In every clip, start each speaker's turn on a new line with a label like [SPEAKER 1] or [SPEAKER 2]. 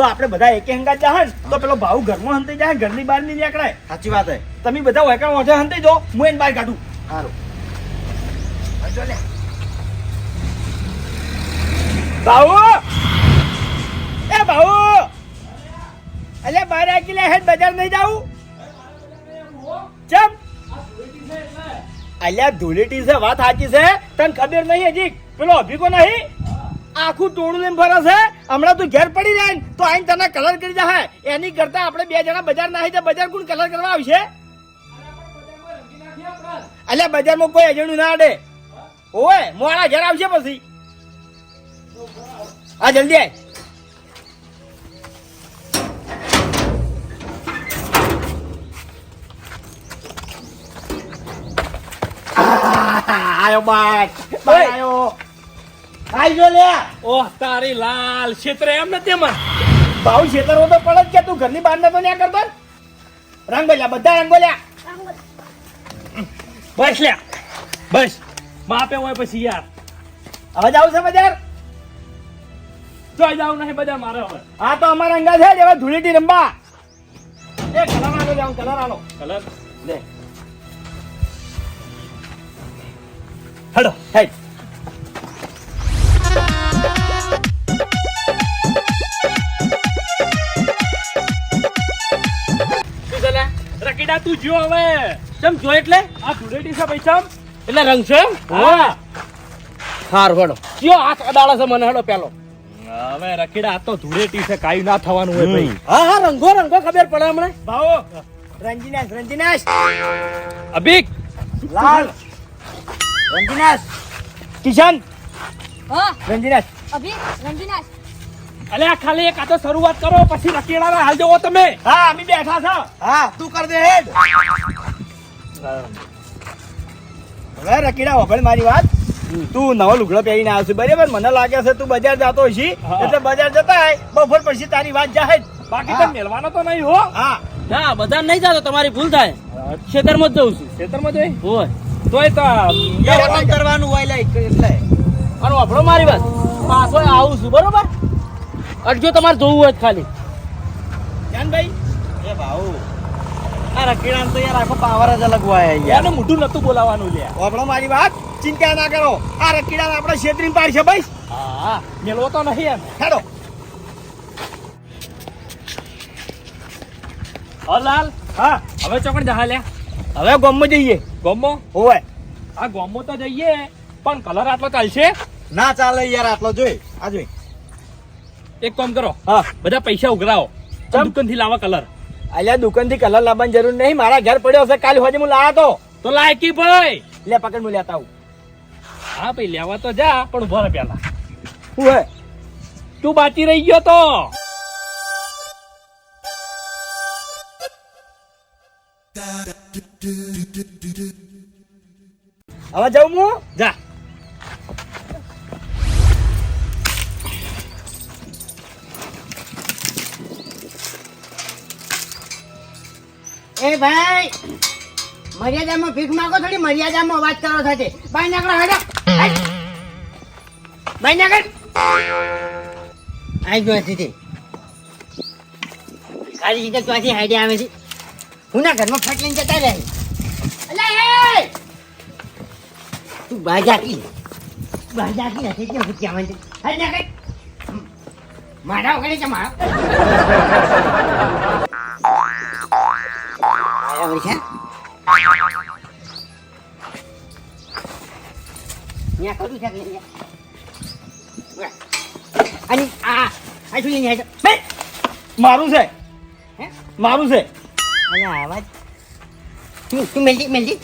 [SPEAKER 1] જો આપણે બધા એકે હંગાત જાહે તો પેલો ભાવ ઘરમાં હંતાઈ જાય ઘરની બહાર નહીં નીકળાય.
[SPEAKER 2] સાચી વાત હે.
[SPEAKER 1] તમે બધા ઓયકા ઓછા હંતાઈ જો હું એને બહાર કાઢું.
[SPEAKER 2] સારું
[SPEAKER 1] ભાઉ! એ ભાઉ! અલે બહાર આકી લે હેડ બજાર નહીં જાવું ચમ? અલ્યા ધૂળેટી છે વાત સાચી છે. તને ખબર નહીં હજી? પેલો અભિકો નહીં? આખું ટોળું લઈને ફરે છે. હમણાં તું ઘેર પડી જાય ને તો આઈને તને કલર કરી જાય એની કરતા આપણે બે જણા બજાર નાખી તો બજાર કોણ કલર કરવા આવશે? અલ્યા બજારમાં કોઈ અજણું ના અડે. ઓય મોડા ઘેર આવશે પછી. હા જલ્દી આય. આયો બાય. બાય આયો. આઈ જો લે.
[SPEAKER 3] ઓહ તારી લાલ ક્ષેત્ર એમ નથી એમાં.
[SPEAKER 1] ભાવ ક્ષેત્ર તો પડે જ કે તું ઘરની બહાર નતો ન્યા કરતો? રંગોલ્યા બધા રંગોલ્યા.
[SPEAKER 3] બસ લ્યા બસ. બાપે હોય પછી યાર.
[SPEAKER 1] હવે જાવ છે બજાર?
[SPEAKER 3] જોઈ જાવ નહીં બધા મારે હવે.
[SPEAKER 1] આ તો અમારા અંગા છે જ હવે ધૂળેટી રમવા. એ કલર આલો જાવ કલર આલો.
[SPEAKER 3] કલર
[SPEAKER 1] લે. હેડો હેડ.
[SPEAKER 3] રકીડા તું જો હવે.
[SPEAKER 2] ચમ જો એટલે?
[SPEAKER 3] આ ધૂળેટી છે પૈસા
[SPEAKER 2] એટલે રંગ છે
[SPEAKER 3] હા.
[SPEAKER 2] હાર હેડો. કયો હાથ અડાળે છે મને હેડો પેલો.
[SPEAKER 3] હવે રખીડા આ તો ધૂળેટી છે કાઈ ના થવાનું હોય ભાઈ.
[SPEAKER 2] હા હા રંગો રંગો ખબર પડે હમણાં.
[SPEAKER 1] ભાવો રંજીનાશ રંજીનાશ.
[SPEAKER 3] અભિક.
[SPEAKER 1] લાલ. રંજીનાશ. કિશન.
[SPEAKER 4] હા.
[SPEAKER 1] રંજીનાશ.
[SPEAKER 4] અભિક રંજીનાશ.
[SPEAKER 3] અલે આ ખાલી એક આ તો શરૂઆત કરો પછી રકેડા હાલ દેવો તમે.
[SPEAKER 1] હા અમે બેઠા છો.
[SPEAKER 2] હા તું કર દે હેડ.
[SPEAKER 1] હવે રકીડા વગર મારી વાત. તું નવો લુગડો પહેરીને આવશે બરાબર? મને લાગે છે તું બજાર જતો હશી. એટલે બજાર જતા બપોર પછી તારી વાત જાહે જ.
[SPEAKER 3] બાકી તો મેલવાનો તો નહીં હો.
[SPEAKER 1] હા.
[SPEAKER 2] ના બધા નહીં જતો તમારી ભૂલ થાય. ખેતરમાં જ જઉં છું.
[SPEAKER 3] ખેતરમાં જઈ
[SPEAKER 2] હોય?
[SPEAKER 3] તોય તો
[SPEAKER 2] કરવાનું હોય લાઈક એટલે. અરે આપણો મારી વાત. પાછો આવું છું બરોબર? અડજો તમારે જોવું હોય ખાલી.
[SPEAKER 1] જાનભાઈ
[SPEAKER 2] એ ભાઉ. આ રકીડાને તો યાર આખો પાવર જ અલગ હોય યાર
[SPEAKER 3] એનું મોઢું નતું બોલાવાનું લ્યા.
[SPEAKER 1] આપણો મારી વાત. ચિંતા ના કરો. આ રકીડા આપણે છેતરીને પાડશે ભાઈ
[SPEAKER 3] હા તો નહીં એમ.
[SPEAKER 1] હેડો.
[SPEAKER 3] લાલ.
[SPEAKER 1] હા.
[SPEAKER 3] હવે ચોકડ જહા લ્યા.
[SPEAKER 1] હવે ગોમો જઈએ.
[SPEAKER 3] ગોમો
[SPEAKER 1] હોય
[SPEAKER 3] આ ગોમો તો જઈએ પણ કલર આટલો ચાલશે?
[SPEAKER 2] ના ચાલે યાર આટલો જોઈ. આ જોઈ.
[SPEAKER 3] એક કામ કરો.
[SPEAKER 1] હા.
[SPEAKER 3] બધા પૈસા ઉઘરાવો? દુકાનથી લાવા કલર.
[SPEAKER 1] અલ્યા દુકાનથી કલર લાવવાની જરૂર નહીં. મારા ઘર પડ્યો હશે કાલે હોજે હું લાયા તો.
[SPEAKER 3] તો લાયકી ભાઈ.
[SPEAKER 1] લે પકડ હું લેતા આવું.
[SPEAKER 3] હા ભાઈ લેવા તો જા પણ ઊભા રહે પેલા
[SPEAKER 1] હું હે?
[SPEAKER 3] તું બાકી રહી ગયો તો.
[SPEAKER 1] હવે જાઉં હું?
[SPEAKER 3] જા.
[SPEAKER 5] એ ભાઈ, મર્યાદામાં ભીખ માંગો થોડી મર્યાદામાં અવાજ કરો થશે બાઈ નાકડો હાડો. બાય નાકડ આઈ ગયો સીધી સારી રીતે ત્યાંથી હાઈડે આવે છે. હું ના ઘરમાં ફટ લઈને જતા રહે. અલા તું બાજાકી બાજાકી નથી કેમ ફૂટ્યા મને હાઈ નાકડ મારા વગર છે મારા. હોય છે ન્યા કરું છે કે ન્યા? ઉરા. અને આ આ શું ન્યા બે!
[SPEAKER 1] મારું છે
[SPEAKER 5] હે?
[SPEAKER 1] મારું છે
[SPEAKER 5] અને આ તું તું મેલજી મેલજી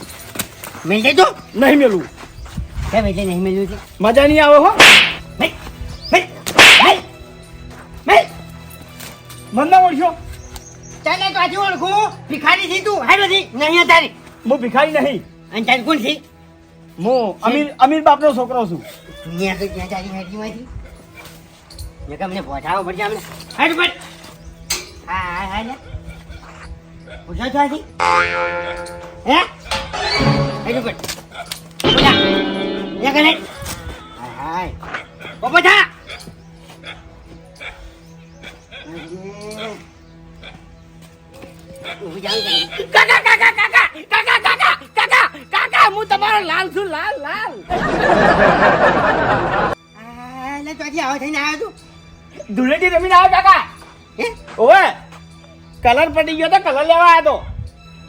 [SPEAKER 5] મેલજી તું
[SPEAKER 1] નહીં મેલું
[SPEAKER 5] કેમ એટલે નહીં મેલ્યું છે
[SPEAKER 1] મજા નહીં આવે હો
[SPEAKER 5] મેલ મેલ મેલ મેલ
[SPEAKER 1] ના ઓળખ્યો
[SPEAKER 5] ચાલે તો આજે ઓળખું. ભિખારી છી તું. હાડો નથી નહીં તારી
[SPEAKER 1] હું ભિખારી નહીં.
[SPEAKER 5] અને તારી કોણ છી?
[SPEAKER 1] હું અમીર અમીર બાપનો છોકરો છું.
[SPEAKER 5] ત્યાં તો ત્યાં તારી હેડીમાંથી માંથી મેં અમને પહોંચાવો પડશે અમને હાડ પડ હા હા હા ને પૂછો છો આથી હે? હેડ પડ પૂછા હાય હાય. ઓ પૂછા જાઉં કરી.
[SPEAKER 1] કાકા કાકા કાકા કાકા કાકા કાકા કાકા હું તમારો લાલ છું લાલ લાલ
[SPEAKER 5] આ, લે, આવો થઈને આવ્યો તું?
[SPEAKER 1] ધૂળેટી રમીને આવ્યો કાકા
[SPEAKER 5] હે?
[SPEAKER 1] ઓવે કલર પડી ગયો તો કલર લેવા આવ્યો તો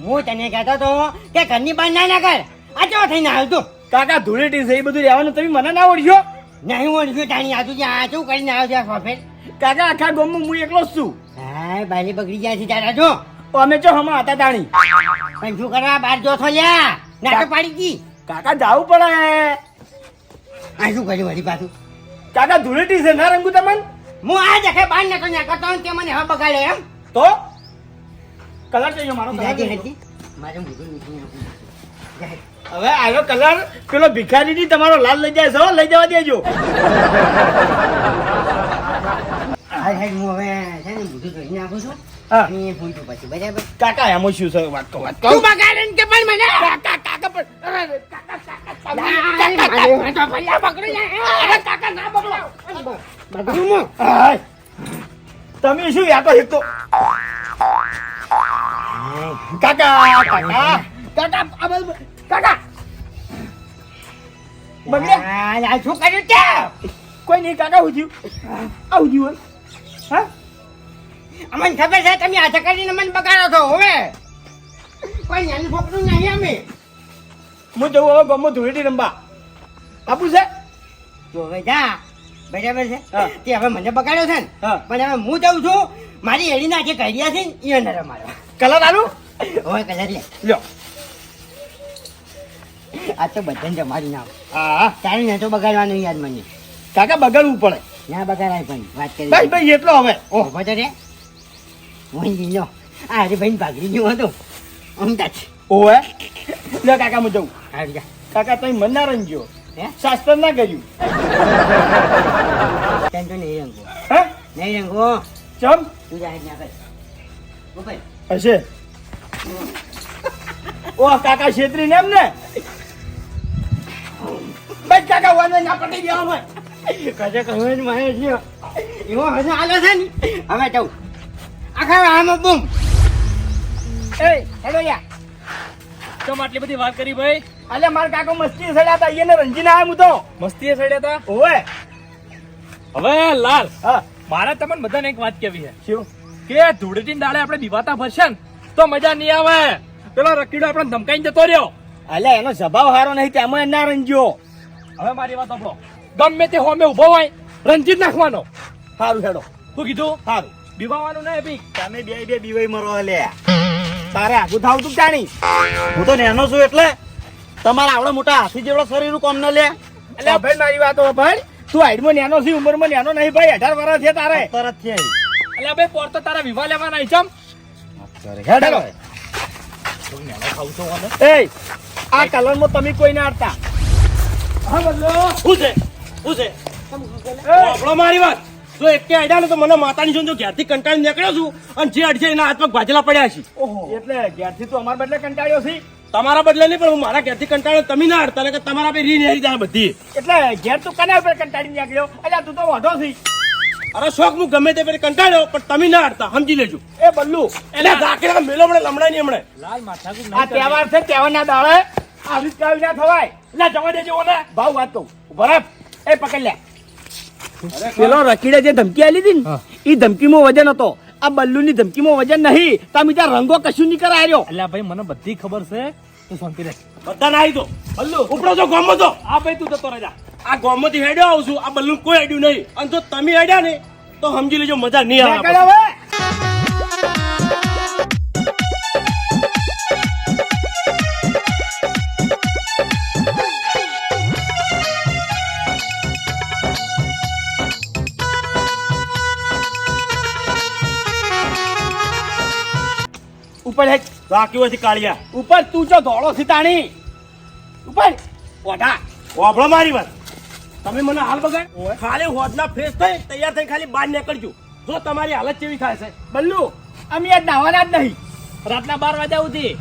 [SPEAKER 5] હું તને કહેતો તો કે ઘરની બહાર ના ના કર આ ચો થઈને આવ્યો તું
[SPEAKER 1] કાકા ધૂળેટી છે એ બધું રહેવાનું તમે મને ના ઓળખ્યો
[SPEAKER 5] નહીં ઓળખ્યું તાણી આ તું આ શું કરીને આવ્યો છે સોફેર
[SPEAKER 1] કાકા આખા ગામમાં હું એકલો જ છું
[SPEAKER 5] હા બાલી બગડી ગયા છે તારા જો
[SPEAKER 1] અમે જો હમણાં હતા તાણી.
[SPEAKER 5] પણ શું કરવા? બાર જો છો લ્યા. નાટક પાડી દી
[SPEAKER 1] કાકા જાવું પડે.
[SPEAKER 5] આ શું કર્યું વળી પાછું?
[SPEAKER 1] કાકા ધૂળેટી છે ના રંગું તમને?
[SPEAKER 5] હું આ દેખે બહાર નતો ના કરતો તે મને હવે બગાડે એમ.
[SPEAKER 1] તો? કલર જોઈએ મારો
[SPEAKER 5] મારે મીઠું નાખવું
[SPEAKER 1] હવે આવ્યો કલર પેલો ભિખારી ની તમારો લાલ લઈ જાય છે લઈ જવા દેજો.
[SPEAKER 5] હાય હાય હું હવે ને ધોઈ નાખું છું? અને હું પછી બરાબર?
[SPEAKER 1] કાકા એમાં શું છે વાત કહું વાત
[SPEAKER 5] તું
[SPEAKER 1] કહું
[SPEAKER 5] કે પણ મને.
[SPEAKER 1] કાકા કાકા પણ અરે, કાકા કાકા
[SPEAKER 5] તો ભલ્યા પકડી જાય. અરે કાકા ના પકડો. બગડ્યું હું.
[SPEAKER 1] હાય. તમે શું યાતો એક તો કાકા કાકા કાકા કાકા. બગડ્યા?
[SPEAKER 5] આ આ શું કર્યું તે?
[SPEAKER 1] કોઈ નહીં કાકા હું આવજ્યું હા?
[SPEAKER 5] અમને ખબર છે તમે આ કરીને મને બગાડો છો હવે. કોઈ નાનું છોકરું નહીં અમે.
[SPEAKER 1] હું જવું હવે ગમો ધૂળેટી રમવા. આપું છે?
[SPEAKER 5] તો હવે જા. બરાબર છે? તે હવે મને બગાડ્યો છે ને. પણ હવે હું જઉં છું. મારી એડીના જે કર્યા છે ને એ અંદર મારો
[SPEAKER 1] કલર આલું?
[SPEAKER 5] હવે કલર લે.
[SPEAKER 1] લ્યો.
[SPEAKER 5] આ તો બધાને જમાડી નાખ.
[SPEAKER 1] હા.
[SPEAKER 5] તારે ને તો બગાડવાનું યાદ મને.
[SPEAKER 1] કાકા બગાડવું પડે.
[SPEAKER 5] ના બગાડાય પણ વાત કરી.
[SPEAKER 1] ભાઈ ભાઈ એટલો હવે. ઓહ.
[SPEAKER 5] બધા તો રે. લીલો આ હરીભાઈ ભાગરી ગયો હતો. અમદાજ
[SPEAKER 1] ઓવે? લે કાકા હું જઉં.
[SPEAKER 5] આવી જા.
[SPEAKER 1] કાકા તમે મન ના રંજ્યો
[SPEAKER 5] હે?
[SPEAKER 1] શાસ્ત્ર ના કર્યું
[SPEAKER 5] કેમ તો નહીં રંગો
[SPEAKER 1] હે?
[SPEAKER 5] નહીં રંગો
[SPEAKER 1] ચમ?
[SPEAKER 5] તું જાય ના ઉપર
[SPEAKER 1] હશે. ઓહ કાકા છેતરી ને એમ ને? બસ કાકા વાને ના પટી ગયા અમે
[SPEAKER 5] કશે કહે જ મને છે એવો હશે આલો છે ને. હવે જવું આખા આમાં બૂમ
[SPEAKER 1] એ હેડો યા.
[SPEAKER 2] આટલી બધી વાત કરી ભાઈ?
[SPEAKER 1] અલે માર કાકો મસ્તી સડ્યા હતા એને રંજીને આવ્યા હું તો.
[SPEAKER 2] મસ્તીએ સડ્યા હતા?
[SPEAKER 1] ઓવે.
[SPEAKER 2] હવે લાલ
[SPEAKER 1] હા.
[SPEAKER 2] મારે તમને બધાને એક વાત કેવી છે.
[SPEAKER 1] શું?
[SPEAKER 2] કે ધૂળેટીની દાડે આપણે દિવાતા ભરશે ને તો મજા નહીં આવે. પેલો રકીડો આપણે ધમકાઈને જતો રહ્યો.
[SPEAKER 1] અલે એનો સ્વભાવ સારો નહીં તેમાં ના રંજ્યો.
[SPEAKER 2] હવે મારી વાત સાંભળો. ગમે તે હોમે ઊભો હોય રંજીત નાખવાનો.
[SPEAKER 1] સારું હેડો.
[SPEAKER 2] શું કીધું?
[SPEAKER 1] સારું
[SPEAKER 2] બીવાવાનું નહીં ભી
[SPEAKER 1] તમે બે બે બીવાઈ મરો લે. તારે આગું થાવ તું જાણી?
[SPEAKER 6] હું તો નેનો છું એટલે તમારા આવડે મોટા હાથી જેવડો શરીર કોમ ન લે.
[SPEAKER 1] એટલે ભાઈ મારી વાત ભાઈ તું હાઈટમાં નેનો છે ઉંમરમાં નેનો નહીં ભાઈ. અઢાર વર્ષ છે તારે.
[SPEAKER 6] તરત છે.
[SPEAKER 2] એટલે ભાઈ પોર તો તારા વિવાહ લેવાના છે
[SPEAKER 1] હેડો એ આ કલરમાં તમે કોઈ ના અડતા હા બદલો
[SPEAKER 6] શું છે? શું છે? મારી વાત. જો એક આડ્યા ને તો મને માતાની જોન જો ઘેરથી કંટાળી નીકળ્યો છું અને જે અડશે એના હાથ પગ ભાજેલા પડ્યા છે.
[SPEAKER 1] એટલે ઘેરથી તો અમારા બદલે કંટાળ્યો છે.
[SPEAKER 6] તમારા બદલે નહીં પણ હું મારા ઘેરથી કંટાળ્યો તમે ના હડતા કે તમારા બે રી નેરી જાય બધી.
[SPEAKER 1] એટલે ઘેર તું કના ઉપર કંટાળી નીકળ્યો? એટલે તું તો વાઢો છે.
[SPEAKER 6] અરે શોખ હું ગમે તે પેલી કંટાળ્યો પણ તમે ના હડતા સમજી લેજો.
[SPEAKER 1] એ બલ્લુ
[SPEAKER 6] એટલે દાખલા મેલો મળે લમડા નહીં હમણે.
[SPEAKER 2] લાલ માથાકૂટ
[SPEAKER 1] આ તહેવાર છે તહેવારના દાડે આવી જ કાલ ના થવાય.
[SPEAKER 2] એટલે જવા દેજો ઓને.
[SPEAKER 1] ભાવ વાત કહું. બરાબર એ પકડ લે. પેલો રકીડે જે ધમકી આલી હતી ને એ ધમકીમાં વજન હતો. આ બલ્લુની ધમકીમાં વજન નહીં. તમે ત્યાં રંગો કશું નહીં કરાયો
[SPEAKER 2] એટલે ભાઈ મને બધી ખબર છે તું શાંતિ રહે.
[SPEAKER 6] બધા ના આવી દો બલ્લુ. ઉપડો તો ગોમો તો
[SPEAKER 2] આ ભાઈ તું જતો રહેજા.
[SPEAKER 6] આ ગોમમાંથી હેડ્યો આવું છું. આ બલ્લુ કોઈ હેડ્યું નહીં. અને જો તમે હેડ્યા ને તો સમજી લેજો મજા નહીં આવે
[SPEAKER 1] ઉપર હેઠ
[SPEAKER 6] રાખ્યું હોય કાળિયા.
[SPEAKER 1] ઉપર તું જો ધોળો છે તાણી ઉપર. ઓઢા.
[SPEAKER 6] ઓભળો મારી વાત. તમે મને હાલ બગાડ. ખાલી હોદના ફ્રેશ થઈ તૈયાર થઈ ખાલી બહાર નીકળજો. જો તમારી હાલત કેવી થાય છે.
[SPEAKER 1] બલ્લુ અમે આજ નાવાના જ નહીં.
[SPEAKER 2] રાતના બાર વાગ્યા સુધી.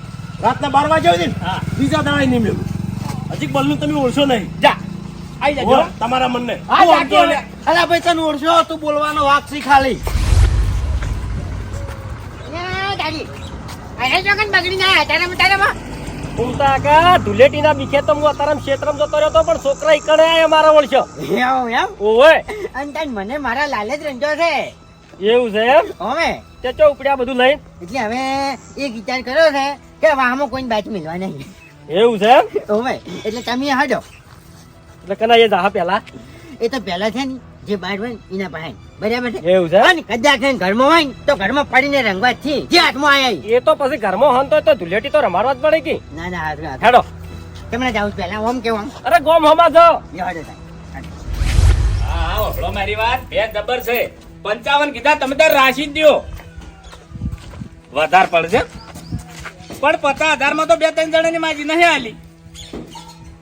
[SPEAKER 6] રાતના બાર વાગે સુધી
[SPEAKER 2] હા.
[SPEAKER 6] બીજા દાડા નહીં મેળવું હજી બલ્લુ તમે ઓળશો નહીં.
[SPEAKER 1] જા. આવી જાજો.
[SPEAKER 6] તમારા મનને.
[SPEAKER 5] અલા ભાઈ તને ઓળશો? તું બોલવાનો વાક શી ખાલી આ ચોકન બગડી ના તારા તારામાં
[SPEAKER 7] ફૂમતા કાકા ધુલેટીના બીખે તો હું અત્યારે ક્ષેત્રમાં જતો રહ્યો તો પણ છોકરા ઈકણે આયા મારા વળશો.
[SPEAKER 5] એમ એમ?
[SPEAKER 7] ઓવે.
[SPEAKER 5] અને તાન મને મારા લાલે જ રંજો છે.
[SPEAKER 7] એવું છે એમ?
[SPEAKER 5] હવે.
[SPEAKER 7] તે ચો ઉપડ્યા બધું લઈને?
[SPEAKER 5] એટલે હવે એક વિચાર કર્યો છે કે વાહમાં કોઈ બાઈક મિલવા નહીં.
[SPEAKER 7] એવું છે એમ?
[SPEAKER 5] હવે. એટલે તમે હડો
[SPEAKER 7] એટલે કના એ જા પેલા
[SPEAKER 5] એ તો પહેલા છે ને જે બાર હોય એના પાસે બરાબર છે?
[SPEAKER 7] એવું છે?
[SPEAKER 5] અને કદાચ ઘરમાં હોય ને તો ઘરમાં પડીને રંગવા છે જે હાથમાં આયા
[SPEAKER 7] એ તો પછી ઘરમાં હન તો ધુલેટી તો રમાડવા જ પડે કે?
[SPEAKER 5] ના ના હાથ હાથ.
[SPEAKER 7] હેડો.
[SPEAKER 5] તમને જાઉં પહેલા ઓમ કેવું
[SPEAKER 7] અરે ગોમ હમા જો.
[SPEAKER 5] લ્યો
[SPEAKER 8] હા હા ઓળો મારી વાત. બે જબર છે. પંચાવન કીધા તમે તાર રાશી દ્યો. વધારે પડશે પણ પચાસ હજારમાં તો બે ત્રણ જણાની માજી નહીં આલી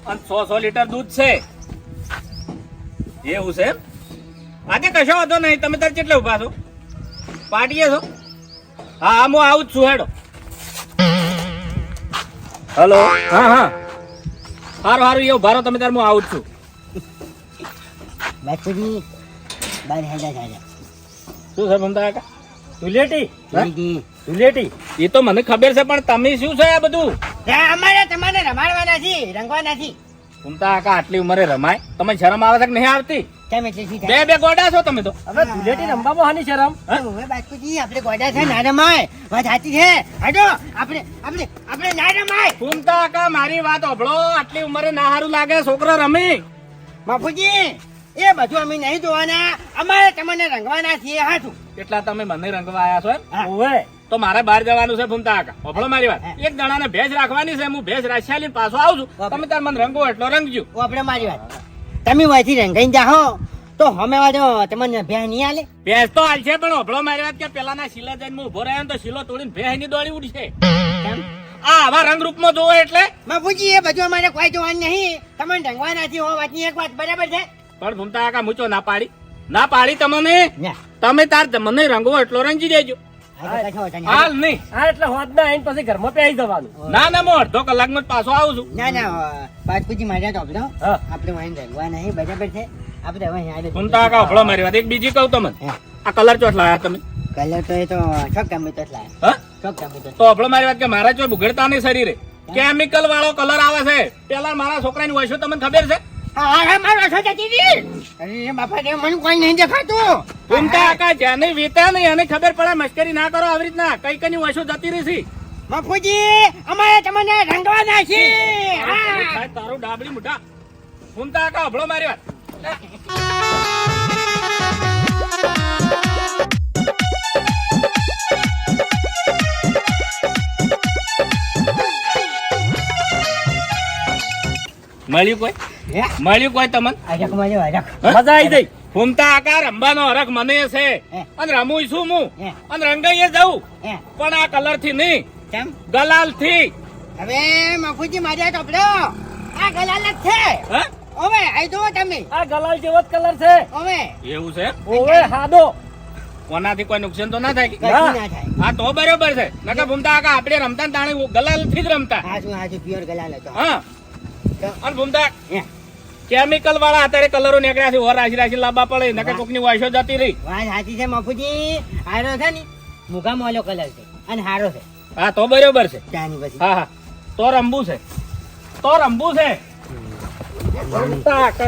[SPEAKER 8] અને સો સો લીટર દૂધ છે. એવું છે એમ? આજે કશો વાંધો નહીં તમે તાર કેટલે ઊભા છો? પાટીએ છો? હા હા હું આવું જ છું હેડો. હલો. હા હા. સારું સારું એવું ભારો તમે તાર હું આવું જ છું.
[SPEAKER 5] બાર હેડા
[SPEAKER 8] શું છે મમતા કાકા?
[SPEAKER 7] ધુલેટી ધુલેટી
[SPEAKER 8] એ તો મને ખબર છે પણ તમે શું છે આ બધું?
[SPEAKER 5] અમારે તમારે રમાડવાના છે રંગવાના છે
[SPEAKER 8] મમતા કાકા આટલી ઉંમરે રમાય. તમે શરમ આવે છે કે નહીં આવતી?
[SPEAKER 5] કેમ એટલે શું
[SPEAKER 8] બે બે ગોડા છો તમે તો.
[SPEAKER 7] હવે ધુલેટી રમવામાં હાની શરમ?
[SPEAKER 5] હવે બાપુજી આપણે ગોડા છે ના રમાય. વાત સાચી છે? હટો આપણે આપણે આપણે ના રમાય.
[SPEAKER 8] મમતા કાકા મારી વાત ઓભળો આટલી ઉંમરે ના હારું લાગે છોકરો રમે.
[SPEAKER 5] બાપુજી એ બધું અમે નહીં જોવાના. અમારે તમને રંગવાના છીએ હાથું
[SPEAKER 8] એટલા તમે મને રંગવા આવ્યા છો
[SPEAKER 7] ઓવે.
[SPEAKER 8] તો મારે બહાર જવાનું છે ફૂમતા કાકા ઓફળો મારી વાત. એક જણાને ભેજ રાખવાની છે હું ભેજ રાખ્યા લઈને પાછો આવું છું. તમે તાર મને રંગો એટલો રંગજો.
[SPEAKER 5] ઓફળો મારી વાત. તમે વાયથી રંગાઈ જાહો તો હમે વાજો તમને ભેહ નહીં આલે?
[SPEAKER 8] ભેજ તો હાલ છે પણ ઓફળો મારી વાત કે પેલાના શીલા જઈને હું ઊભો રહ્યો તો શીલો તોડીને ભેહની દોડી ઉડશે. આ આવા રંગ રૂપમાં જોવો એટલે.
[SPEAKER 5] બાપુજી એ બધું અમારે કોઈ જોવાનું નહીં. તમને રંગવાના નથી હો વાતની એક વાત બરાબર છે?
[SPEAKER 8] પણ ભૂમતા કાકા મૂચો ના પાડી. ના પાડી તમને. તમે તાર મને રંગો એટલો રંગી દેજો. હાલ નહીં.
[SPEAKER 7] હા એટલે હોત ના આઈને પછી ઘરમાં પહેરી જવાનું.
[SPEAKER 8] ના ના હું અડધો કલાકમાં જ પાછો આવું છું.
[SPEAKER 5] ના ના બાપુજી મારે તો આપણો
[SPEAKER 7] હા.
[SPEAKER 5] આપણે વાઈન રંગવા નહીં બરાબર છે. આપણે હવે અહીંયા આવીએ.
[SPEAKER 8] ભૂમતા કાકા ઓભળો મારી વાત. એક બીજી કહું તમને. આ કલર ચોટ લાયા તમે.
[SPEAKER 5] કલર તો એ તો છોક ટમેટો જ લાયા.
[SPEAKER 8] હા?
[SPEAKER 5] છોક ટમેટો
[SPEAKER 8] તો ઓભળો મારી વાત કે મારા ચો ભૂગડતા નહીં શરીરે. કેમિકલ વાળો કલર આવે છે. પેલા મારા છોકરાની વયસો તમને ખબર છે?
[SPEAKER 5] હા મારો જતી રહી. અરે બાપા રે મને કોઈ નહીં દેખાતું.
[SPEAKER 8] ભૂમતા કાકા જેને વીતા નહીં એને ખબર પડે મશ્કરી ના કરો આવી રીતના. કઈ કઈ વસો જતી રહી
[SPEAKER 5] બાપુજી અમારે તમને રંગવાના છે
[SPEAKER 8] તારું ડાબડી મોટા ભૂમતા કાકા ઓભળો મારી વાત મળ્યું કોઈ? મળ્યું કોઈ તમને?
[SPEAKER 5] માજો
[SPEAKER 7] આવી જઈ
[SPEAKER 8] ફૂમતા આકાર રમવાનો હરખ મને છે. અને રમું છું હું. અને રંગાઈએ જવું. પણ આ કલરથી નહીં. ગલાલથી
[SPEAKER 5] હવે મફુજી મારે કપડો આ ગલાલ જ છે. ઓવે આઈ જો તમે.
[SPEAKER 7] આ ગલાલ જેવો જ કલર છે.
[SPEAKER 5] ઓવે.
[SPEAKER 8] એવું છે?
[SPEAKER 7] ઓવે હાદો.
[SPEAKER 8] કોનાથી કોઈ નુકસાન તો ના થાય કે? હા? તો બરોબર છે. નકર ભૂમતા આકા આપણે રમતા ને તાણે ગલાલથી જ રમતા.
[SPEAKER 5] હાજુ હાજુ પ્યોર ગલાલ હતો.
[SPEAKER 8] હા. અને ભૂમતા
[SPEAKER 5] હે.
[SPEAKER 8] કેમિકલ વાળા અત્યારે કલરો નીકળ્યા છે ઓર રાશી રાશી લાંબા પડે નકર. કોકની વાયસો જતી રહી.
[SPEAKER 5] વાત સાચી છે મફુજી. હારો છે ને મુગા મોલો કલર છે અને હારો છે.
[SPEAKER 8] હા તો બરોબર છે.
[SPEAKER 5] ત્યાંની પછી.
[SPEAKER 8] હા હા. તો રંબુ છે. તો રંબુ છે. ભૂમતા છે.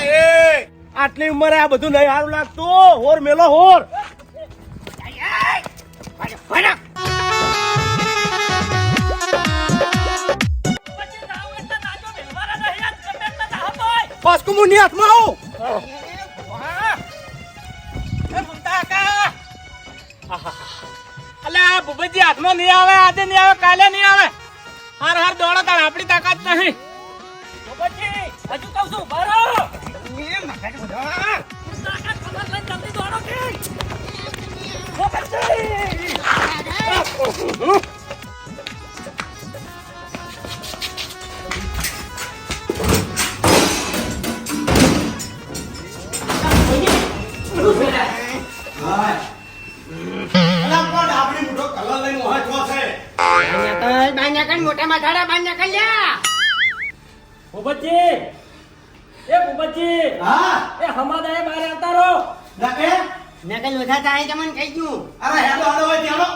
[SPEAKER 8] છે.
[SPEAKER 7] આટલી ઉંમરે આ બધું નહીં સારું લાગતું. હોર મેલો હોર.
[SPEAKER 8] પાસ્કુ મુની હાથમાં આવું અલે આ ભૂપતજી હાથમાં નહીં આવે આજે નહીં આવે કાલે નહીં આવે. હાર હાર દોડો તાર આપણી તાકાત નહીં.
[SPEAKER 7] હજુ કહું છું બરો
[SPEAKER 5] બાન્યાકલ લોથા થાય તમને કહી દઉં
[SPEAKER 6] અરે હેડો હેડો હોય ત્યાંનો.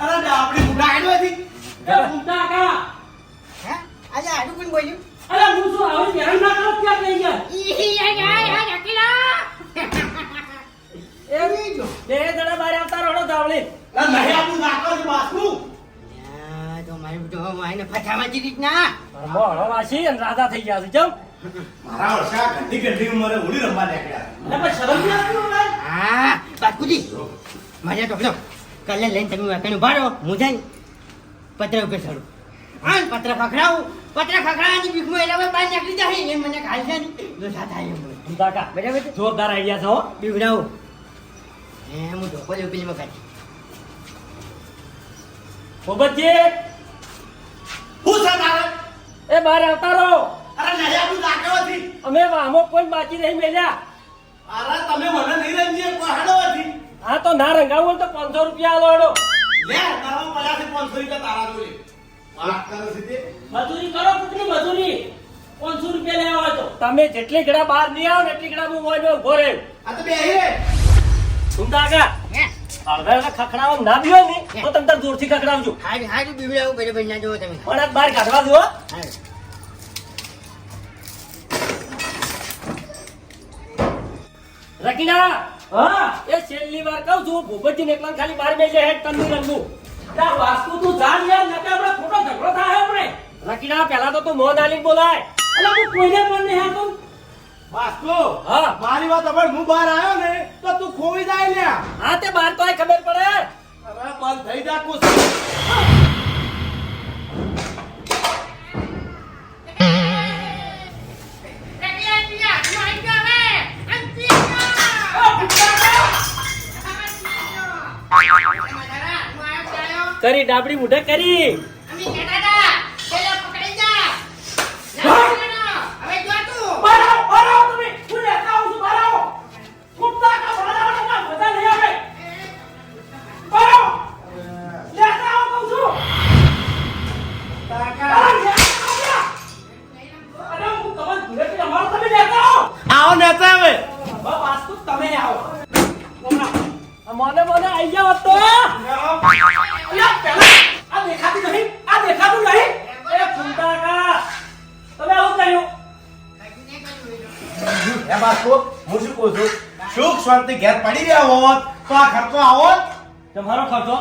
[SPEAKER 5] અરે
[SPEAKER 6] ડાબડી મુઢા હેડો હતી.
[SPEAKER 2] એ ફૂમતા કાકા
[SPEAKER 5] હે? આજે આડું કોણ બોલ્યું
[SPEAKER 2] અરે હું શું આવી હેરાન ના કરો ક્યાં કઈ ગયા
[SPEAKER 5] ઈ, આ, આ, આ, નકલા.
[SPEAKER 2] એ બે જણા બારે આવતા રહો ધાવળી
[SPEAKER 6] અરે નહીં આપણું નાખો છે બાસુ.
[SPEAKER 5] મારી બેટો માઈને ફટામાંથી રીતના
[SPEAKER 2] મોળો વાસી અને રાધા થઈ ગયા છે ચમ
[SPEAKER 6] મારા વર્ષા ઘંટી ઘંટી ઉંમરે હોળી રમવા નીકળ્યા.
[SPEAKER 2] શરમ આવતી
[SPEAKER 5] હા બાપુજી. મારે તો કલર લઈને તમે વાંકણ ઊભા હું જાય પત્ર ઉપર ચડું. હા પત્ર ખખડાવું પત્ર ખખડાવાની બીકમાં એના પર બહાર નીકળી જાય એમ મને ખાલી છે ને લોસા થાય એમ મને.
[SPEAKER 2] ફૂમતા કા
[SPEAKER 5] બરાબર છે?
[SPEAKER 2] જોરદાર આઈડિયા છે હો.
[SPEAKER 5] બીવડાવું. હે હું ઢોકો લેવું પેલી વખત
[SPEAKER 2] ભૂપતજી
[SPEAKER 6] હું છે તારે?
[SPEAKER 2] એ બારે આવતા રહો.
[SPEAKER 6] અરે નહીં આપણું હતી.
[SPEAKER 2] અમે વામો કોઈ બાકી નહીં મેલ્યા.
[SPEAKER 6] અરે તમે મને નહીં રંજીએ, કોઈ હેડો હતી.
[SPEAKER 2] તો ના રંગાવું હોય તો પાંચસો રૂપિયા આલો
[SPEAKER 6] લે, તારા પચાસથી પાંચસો રૂપિયા તારા જોઈએ. વાત કરો સીધી.
[SPEAKER 2] મજૂરી કરો કેટલી મજૂરી. પાંચસો રૂપિયા લેવા હોય તો. તમે જેટલી ઘડા બહાર નહીં આવો ને એટલી ઘડા હું હોય ઊભો રહે
[SPEAKER 6] આ તો બે હે.
[SPEAKER 2] સુમતા હવે ખખડાવા ના બી હોય ને તો તમે તાર જોરથી ખખડાવજો.
[SPEAKER 5] હારું બીવડાવું ભાઈ ના જોવો તમે.
[SPEAKER 2] પણ બહાર કાઢવા દો
[SPEAKER 5] હારું
[SPEAKER 2] રકીના હા. એ છેલ્લી વાર કહું છું ભૂપતજી ને એકલા ખાલી બાર બેસે હેડ તંદુર રંગું તાર વાસ્તુ તું જાણ યાર નકે આપણે ખોટો ઝઘડો થાય આપણે. રકીના પહેલા તો તું મોં આલી બોલાય. અલા હું કોઈને પણ નહીં આપું
[SPEAKER 6] વાસ્તુ,
[SPEAKER 2] હા.
[SPEAKER 6] મારી વાત સાંભળ, હું બહાર આવ્યો ને તો તું ખોવી જાય લ્યા.
[SPEAKER 2] હા તે બહાર તો આય ખબર પડે.
[SPEAKER 6] અરે બંધ થઈ જા કુછ.
[SPEAKER 2] અમારો ડાબડી મુઢે કરી. આવો
[SPEAKER 6] નેતા હવે.
[SPEAKER 2] તમે આવો. મને મને આઈ જાવ તો આવું
[SPEAKER 6] પડી રહ્યા હોત તો આ ખર્ચો આવોત?
[SPEAKER 2] તમારો ખર્ચો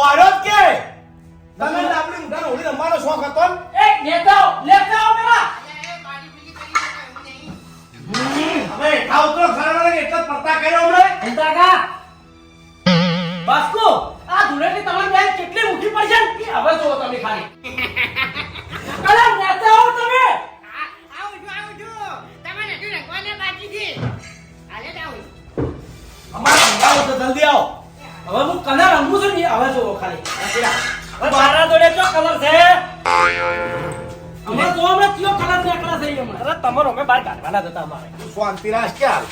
[SPEAKER 6] ઓરત કે તમે શોખ હતો
[SPEAKER 2] એ લેતા આવો લેતા આવો પેલા
[SPEAKER 6] હવે હેઠા ઉતરો એટલા પડતા કર્યો હમણાં?
[SPEAKER 2] ફૂમતા કા બાસ્કો આ ધૂળેટી તમારી બેન કેટલી ઊંચી પડી છે ને? હવે જો તમે ખાલી. અરે લેતા આવો તમે.
[SPEAKER 6] અમારે સમજાવો તો જલ્દી આવો.
[SPEAKER 2] હવે હું કલર રંગું છું ને હવે જોવો ખાલી. હવે બારા જોડે કયો કલર છે? અમે તો અમે કયો કલર નીકળ્યા થઈ એમાં અરે તમારો અમે બહાર કાઢવાના જ હતા અમારે.
[SPEAKER 6] તું શાંતિ રાખ કે હાલ?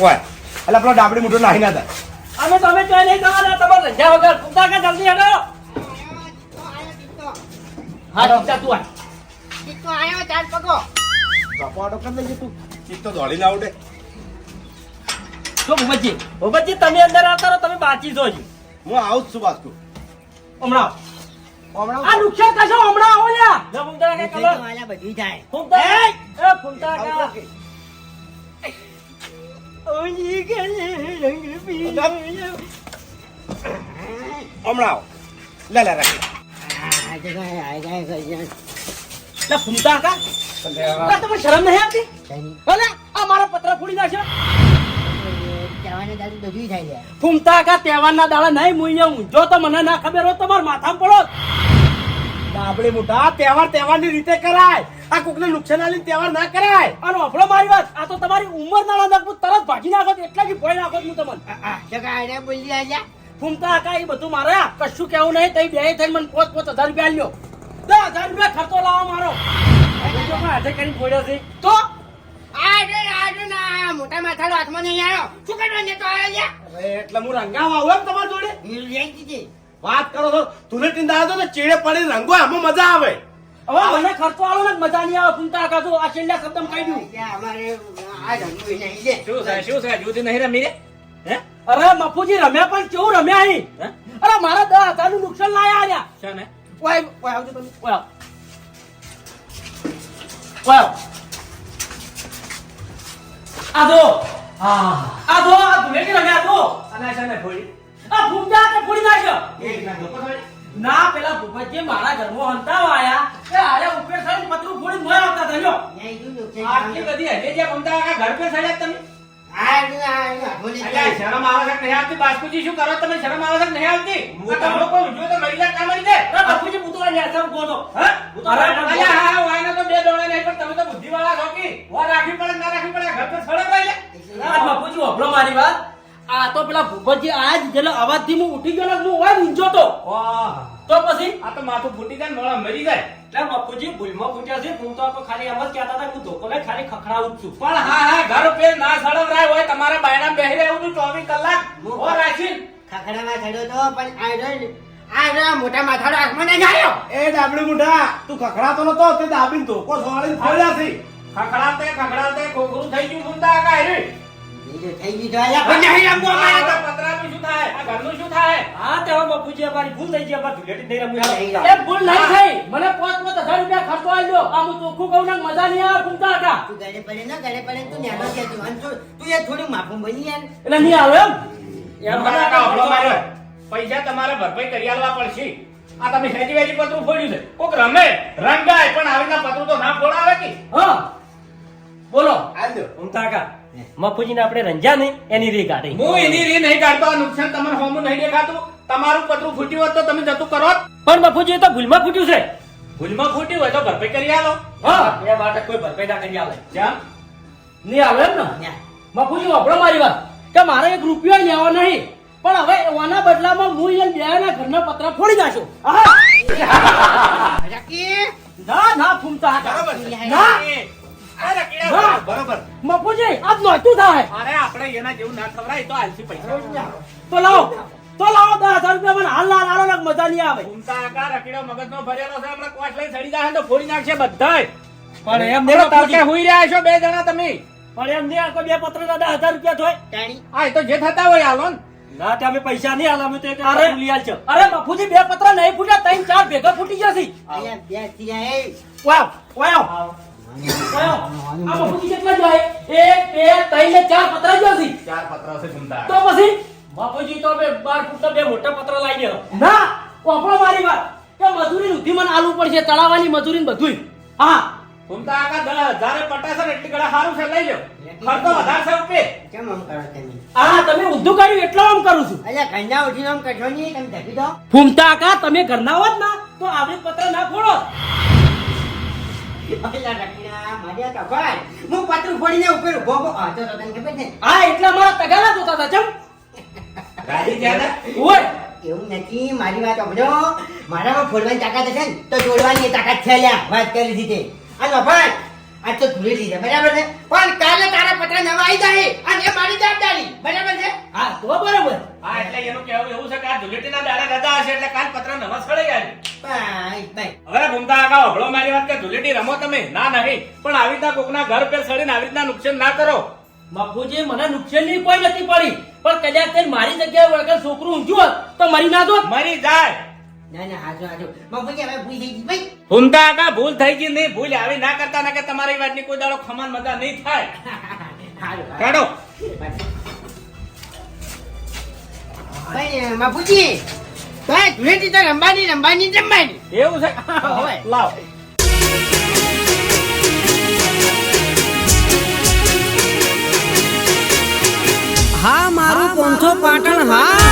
[SPEAKER 6] ઓય એટલે આપણો ડાબડી મોટો નાહી ના થાય.
[SPEAKER 2] અમે તો અમે જોઈ નહીં જવાના તમારે રંજા વગર ફૂમતા કા જલ્દી હડો હા ચિત્તા તું આય.
[SPEAKER 6] કપાટો કર લેજે તું ચિત્તો દોડી ના ઉડે
[SPEAKER 2] જો ભૂપતજી? ભૂપતજી તમે અંદર આવતા રહો તમે બાચી જોજો
[SPEAKER 6] હું આવું જ છું વાસ્તુ
[SPEAKER 2] હમણાં
[SPEAKER 6] હમણાં
[SPEAKER 2] આ નુકસાન થશે હમણાં આવો લ્યા. ફૂમતા કે કલર
[SPEAKER 5] બધી જાય.
[SPEAKER 2] ફૂમતા એ! ફૂમતા કા
[SPEAKER 6] હમણાં લે લે, રાખી.
[SPEAKER 2] ફૂમતા લે તમે શરમ નહીં આવતી? અલે આ મારા પત્ર ફૂડી
[SPEAKER 5] છે
[SPEAKER 2] ફૂમતા કા, તહેવારના દાડા નહીં મુઈ ઊંઝો તો મને ના ખબર હોય, તમારા માથામાં પડો.
[SPEAKER 6] આપણે મોટા, તહેવાર, તહેવારની રીતે કરાય. આ કોકને નુકસાન આલીને તહેવાર ના કરાય.
[SPEAKER 2] અને આપણો મારી વાત. આ તો તમારી ઉંમર ના નાખું તરત ભાગી નાખો એટલા કે ભોય નાખો હું તમને.
[SPEAKER 5] બોલી આજા
[SPEAKER 2] ફૂમતા કા એ બધું મારે. કશું કેવું નહીં. તઈ બે થઈને મને પોત પોત હજાર રૂપિયા આલ્યો. દસ હજાર રૂપિયા ખર્ચો લાવો મારો. હાથે કરીને પડ્યો છે? તો?
[SPEAKER 5] આડે આડે ના મોટા માથાનો હાથમાં નહીં આવ્યો. શું કરવા ને તો આવ્યો
[SPEAKER 6] એટલે હું રંગાવા આવું એમ તમારી જોડે?
[SPEAKER 5] લ્યા
[SPEAKER 6] વાત કરો છો તુલે ટીંદા તો ચેડે પડી રંગો આમાં મજા આવે.
[SPEAKER 2] હવે મને ખર્ચો આલો ને મજા નહીં આવે ફૂમતા કાકા આ છેલ્લા શબ્દમાં કહી દઉં.
[SPEAKER 5] અમારે આ રમવું નહીં લે.
[SPEAKER 8] શું છે શું છે જુદી નહીં રમી રે? હે?
[SPEAKER 2] અરે મફુજી રમ્યા પણ કેવું રમ્યા અહીં? અરે મારા દસ હજારનું નુકસાન લાયા આર્યા
[SPEAKER 8] છે ને
[SPEAKER 2] ઓય ઓય આવજો તમે. ઓય ઓય આવ. આ રમ્યા આ
[SPEAKER 8] અને છે ને થોડી
[SPEAKER 2] આ ફૂમતા કે ફોડી નાખ્યો?
[SPEAKER 8] એક ના
[SPEAKER 2] ના પેલા ભૂપતજી મારા ઘરમાં હંતાવા આયા. કે આરે ઉપર થઈને પતરું ફોડી મોય આવતા થયો
[SPEAKER 8] આટલી બધી હજે જે મમતા કાકા ઘર પે સડ્યા તમે? શરમ આવે છે નહીં આવતી? બાસ્કુજી શું કરો? તમે શરમ આવે છે નહીં આવતી? આ તમે લોકો જો તો મરી જાય કાં મરી જાય
[SPEAKER 2] અરે બાપુજી હું તો અહીંયા સર ગોતો
[SPEAKER 8] હા?
[SPEAKER 2] અરે,
[SPEAKER 8] અલ્યા, હા, હા, વાયના તો બે દોડા નહીં, પણ તમે તો બુદ્ધિવાળા છો કે? વાર રાખવી પડે કે ના રાખવી પડે? ઘર પર સડે ભાઈ લે.
[SPEAKER 2] આ બાપુજી હોભળો મારી વાત આ તો આજ જેલો અવાજથી હું ઉઠી ગયો ને હું હોય ઊંચો તો.
[SPEAKER 8] વાહ.
[SPEAKER 2] તો પછી?
[SPEAKER 8] આ તો માથું ફૂટી જાય ને મરી જાય.
[SPEAKER 2] એટલે બાપુજી ભૂલમાં ફૂટ્યા છે હું તો ખાલી એમ જ કહેતા હતા હું ધોકો લઈ ખાલી ખખડાવું છું.
[SPEAKER 8] પણ હા હા ઘર પે ના સળવરાય હોય તમારા બાયણા બેહી રહે એવું ચોવીસ કલાક ઓ રાખીને.
[SPEAKER 5] ખખડાવા ચડ્યો તો પણ આ રહ્યો મોટા માથાડો આંખમાં નહીં આવ્યો.
[SPEAKER 6] એ ડાબડી મુઢા. તું ખખડાતો નતો તે દાબીને ધોકો સોળીને ફોડ્યા છે.
[SPEAKER 8] ખખડાવતે ખખડાતે ખોખરું થઈ ગયું મુંડા.
[SPEAKER 5] બીજું થઈ ગયું તો પણ નહીં રમવું
[SPEAKER 8] આ
[SPEAKER 5] તો.
[SPEAKER 8] પતરાનું શું થાય? આ ઘરનું શું થાય?
[SPEAKER 2] હા તે હવે બાપુજી અમારી ભૂલ થઈ ગઈ અમારે ધુલેટી નહીં રમવી એ ભૂલ નહીં થઈ. મને પાંચ પાંચ હજાર રૂપિયા ખર્ચો આલ્યો આ હું ચોખ્ખું કહું ને મજા નહીં આવે ફૂમતા હતા.
[SPEAKER 5] તું ગળે પડે ને ગળે પડે તું નેનો છે તું અને તું તું થોડું માફું બની યાર
[SPEAKER 2] એટલે નહીં આવે એમ? એમ
[SPEAKER 8] મુંડા કાકા હમણાં પૈસા તમારે ભરપાઈ કરી આલવા પડશે. આ તમે હેજી વેજી પતરું ફોડ્યું છે. કોક રમે રંગાય પણ આવી રીતના પતરું તો ના ફોડાવે કે?
[SPEAKER 2] હા. બોલો.
[SPEAKER 6] આલ દો
[SPEAKER 2] કા મફુજીને આપણે રંજા નહીં એની રી કાઢી.
[SPEAKER 8] હું એની રી નહીં કાઢતો આ નુકસાન તમારે હોમું નહીં દેખાતું. તમારું પતરું ફૂટ્યું હોત તો તમે જતું કરો
[SPEAKER 2] પણ મફુજી તો ભૂલમાં ફૂટ્યું છે.
[SPEAKER 8] ભૂલમાં ફૂટ્યું હોય તો ભરપાઈ કરી આલો.
[SPEAKER 2] હા. એ માટે કોઈ ભરપાઈ ના કરી આવે
[SPEAKER 8] જ્યાં
[SPEAKER 2] નહીં આવે ને? મફુજી વાપરો મારી વાત. કે મારે એક રૂપિયો લેવો નહીં. પણ હવે એના બદલામાં હું એ બેના ઘરના પતરા ફોડી નાખ્યો ના ના ફૂમતા ના. ના.
[SPEAKER 8] બરોબર.
[SPEAKER 2] બાપુજી આજ નોતું થાય.
[SPEAKER 8] અરે આપણે એના જેવું ના ખવડાય તો આલસી પૈસા
[SPEAKER 2] તો લાવો તો લાવો દસ હજાર રૂપિયા મને હાલ ના હાલો મજા નહીં આવે.
[SPEAKER 8] ઘૂમતા આકાર રકીડો મગજનો ભરેલો છે હમણાં કોટ લઈ સડી જાય તો ફોડી નાખશે બધાય.
[SPEAKER 2] પણ એમ નહીં
[SPEAKER 8] તડકે હુઈ રહ્યા છો બે જણા તમે?
[SPEAKER 2] પણ એમ નહીં આખો બે પત્ર ના દસ હજાર રૂપિયા થોય.
[SPEAKER 8] હા એ તો જે થતા હોય હાલો ના.
[SPEAKER 2] તમે પૈસા નહીં હાલ અમે તો અરે અરે છે. અરે બાપુજી બે પત્ર નહીં ફૂટ્યા ત્રણ ચાર ભેગા ફૂટી જશે.
[SPEAKER 5] અહીંયા બે
[SPEAKER 2] વાવ આ બાપુજી કેટલા જાય? એક બે ત્રણ ને ચાર પત્ર જશે
[SPEAKER 8] ચાર પત્રો છે ઘૂમતા
[SPEAKER 2] તો પછી? બાપુજી તો બે બાર ફૂટના બે મોટા પત્ર લાવી દે ના. ઓપડો મારી વાત. કે મજૂરી ઉધી મને પડશે તળાવવાની મજૂરી ને હા.
[SPEAKER 8] ઘૂમતા આકાર દસ હજારે પટાશે ને એટલી ગળા સારું છે લઈ લો ખર્ચો વધારે છે ઉપે.
[SPEAKER 5] કેમ આમ કરો તમે?
[SPEAKER 2] હા તમે ઊંધું કર્યું એટલો આમ કરું છું.
[SPEAKER 5] અલ્યા ઘરના ઉઠીને આમ કશો નહીં તમે ધકી દો.
[SPEAKER 2] ફૂમતા કા તમે ઘરના હોત ના તો આપણે પત્ર ના ફોડો
[SPEAKER 5] હું પતરું ફોડીને ઉપર ઊભો ઊભો આ તો તો તને ખબર છે
[SPEAKER 2] હા એટલા મારા તગાલા જોતા હતા ચમ.
[SPEAKER 8] રાજી જ્યાદા
[SPEAKER 2] ઓય.
[SPEAKER 5] એવું નથી મારી વાત સમજો મારામાં ફોડવાની તાકાત છે ને તો જોડવાની તાકાત છે લ્યા વાત કરી દીધી તે. અને ભાઈ. આ તો ધૂળી લીધે બરાબર છે? પણ કાલે તારા પત્ર નવા આવી જાય અને એ મારી જવાબદારી બરાબર છે?
[SPEAKER 2] હા તો બરાબર.
[SPEAKER 8] હા એટલે એનું કહેવું એવું છે કે આ ધુલેટીના દાડા રજા હશે એટલે કાલ પત્ર નવા સળે જાય હવે ભૂમતા આકા હભળો મારી વાત કે ધુલેટી રમો તમે? ના નહીં. પણ આવી રીતના કોકના ઘર પર સડીને આવી રીતના નુકસાન ના કરો.
[SPEAKER 2] બાપુજી મને નુકસાનની કોઈ નથી પડી. પણ કદાચ મારી જગ્યાએ વગર છોકરું ઊંચું હોત તો મરી ના દોત.
[SPEAKER 8] મરી જાય.
[SPEAKER 5] ના ના હવે ભૂલી થઈ ગઈ ભાઈ.
[SPEAKER 8] ઘૂમતા આકા ભૂલ થઈ ગઈ નહીં ભૂલ આવી ના કરતા ના કે તમારી વાતની કોઈ દાડો ખમાન મજા નહીં થાય. કાઢો.
[SPEAKER 5] ભાઈ મફુજી ભાઈ ધૂળેટી તો રમવાની રમવાની જ
[SPEAKER 8] એવું છે? લાવ.
[SPEAKER 9] હા મારું પોંથો પાટણ હા.